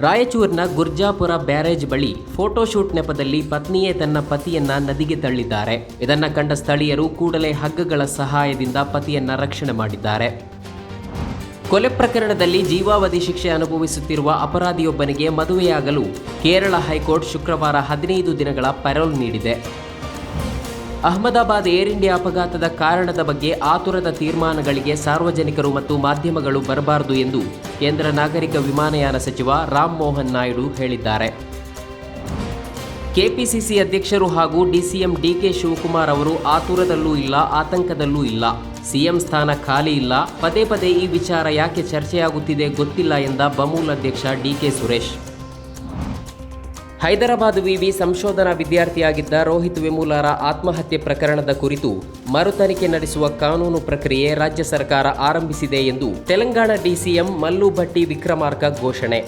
ರಾಯಚೂರಿನ ಗುರ್ಜಾಪುರ ಬ್ಯಾರೇಜ್ ಬಳಿ ಫೋಟೋಶೂಟ್ ನೆಪದಲ್ಲಿ ಪತ್ನಿಯೇ ತನ್ನ ಪತಿಯನ್ನ ನದಿಗೆ ತಳ್ಳಿದ್ದಾರೆ. ಇದನ್ನ ಕಂಡ ಸ್ಥಳೀಯರು ಕೂಡಲೇ ಹಗ್ಗಗಳ ಸಹಾಯದಿಂದ ಪತಿಯನ್ನ ರಕ್ಷಣೆ ಮಾಡಿದ್ದಾರೆ. ಕೊಲೆ ಪ್ರಕರಣದಲ್ಲಿ ಜೀವಾವಧಿ ಶಿಕ್ಷೆ ಅನುಭವಿಸುತ್ತಿರುವ ಅಪರಾಧಿಯೊಬ್ಬನಿಗೆ ಮದುವೆಯಾಗಲು ಕೇರಳ ಹೈಕೋರ್ಟ್ ಶುಕ್ರವಾರ ಹದಿನೈದು ದಿನಗಳ ಪೆರೋಲ್ ನೀಡಿದೆ. ಅಹಮದಾಬಾದ್ ಏರ್ ಇಂಡಿಯಾ ಅಪಘಾತದ ಕಾರಣದ ಬಗ್ಗೆ ಆತುರದ ತೀರ್ಮಾನಗಳಿಗೆ ಸಾರ್ವಜನಿಕರು ಮತ್ತು ಮಾಧ್ಯಮಗಳು ಬರಬಾರದು ಎಂದು ಕೇಂದ್ರ ನಾಗರಿಕ ವಿಮಾನಯಾನ ಸಚಿವ ರಾಮ್ ಮೋಹನ್ ನಾಯ್ಡು ಹೇಳಿದ್ದಾರೆ. ಕೆಪಿಸಿಸಿ ಅಧ್ಯಕ್ಷರು ಹಾಗೂ ಡಿಸಿಎಂ ಡಿಕೆ ಶಿವಕುಮಾರ್ ಅವರು ಆತುರದಲ್ಲೂ ಇಲ್ಲ, ಆತಂಕದಲ್ಲೂ ಇಲ್ಲ. ಸಿಎಂ ಸ್ಥಾನ ಖಾಲಿ ಇಲ್ಲ, ಪದೇ ಪದೇ ಈ ವಿಚಾರ ಯಾಕೆ ಚರ್ಚೆಯಾಗುತ್ತಿದೆ ಗೊತ್ತಿಲ್ಲ ಎಂದ ಬಮೂಲ್ ಅಧ್ಯಕ್ಷ ಡಿಕೆ ಸುರೇಶ್. ಹೈದರಾಬಾದ್ ವಿವಿ ಸಂಶೋಧನಾ ವಿದ್ಯಾರ್ಥಿಯಾಗಿದ್ದ ರೋಹಿತ್ ವೆಮುಲಾರ ಆತ್ಮಹತ್ಯೆ ಪ್ರಕರಣದ ಕುರಿತು ಮರುತನಿಖೆ ನಡೆಸುವ ಕಾನೂನು ಪ್ರಕ್ರಿಯೆ ರಾಜ್ಯ ಸರ್ಕಾರ ಆರಂಭಿಸಿದೆ ಎಂದು ತೆಲಂಗಾಣ ಡಿಸಿಎಂ ಮಲ್ಲು ಭಟ್ಟಿ ವಿಕ್ರಮಾರ್ಕ ಘೋಷಣೆ.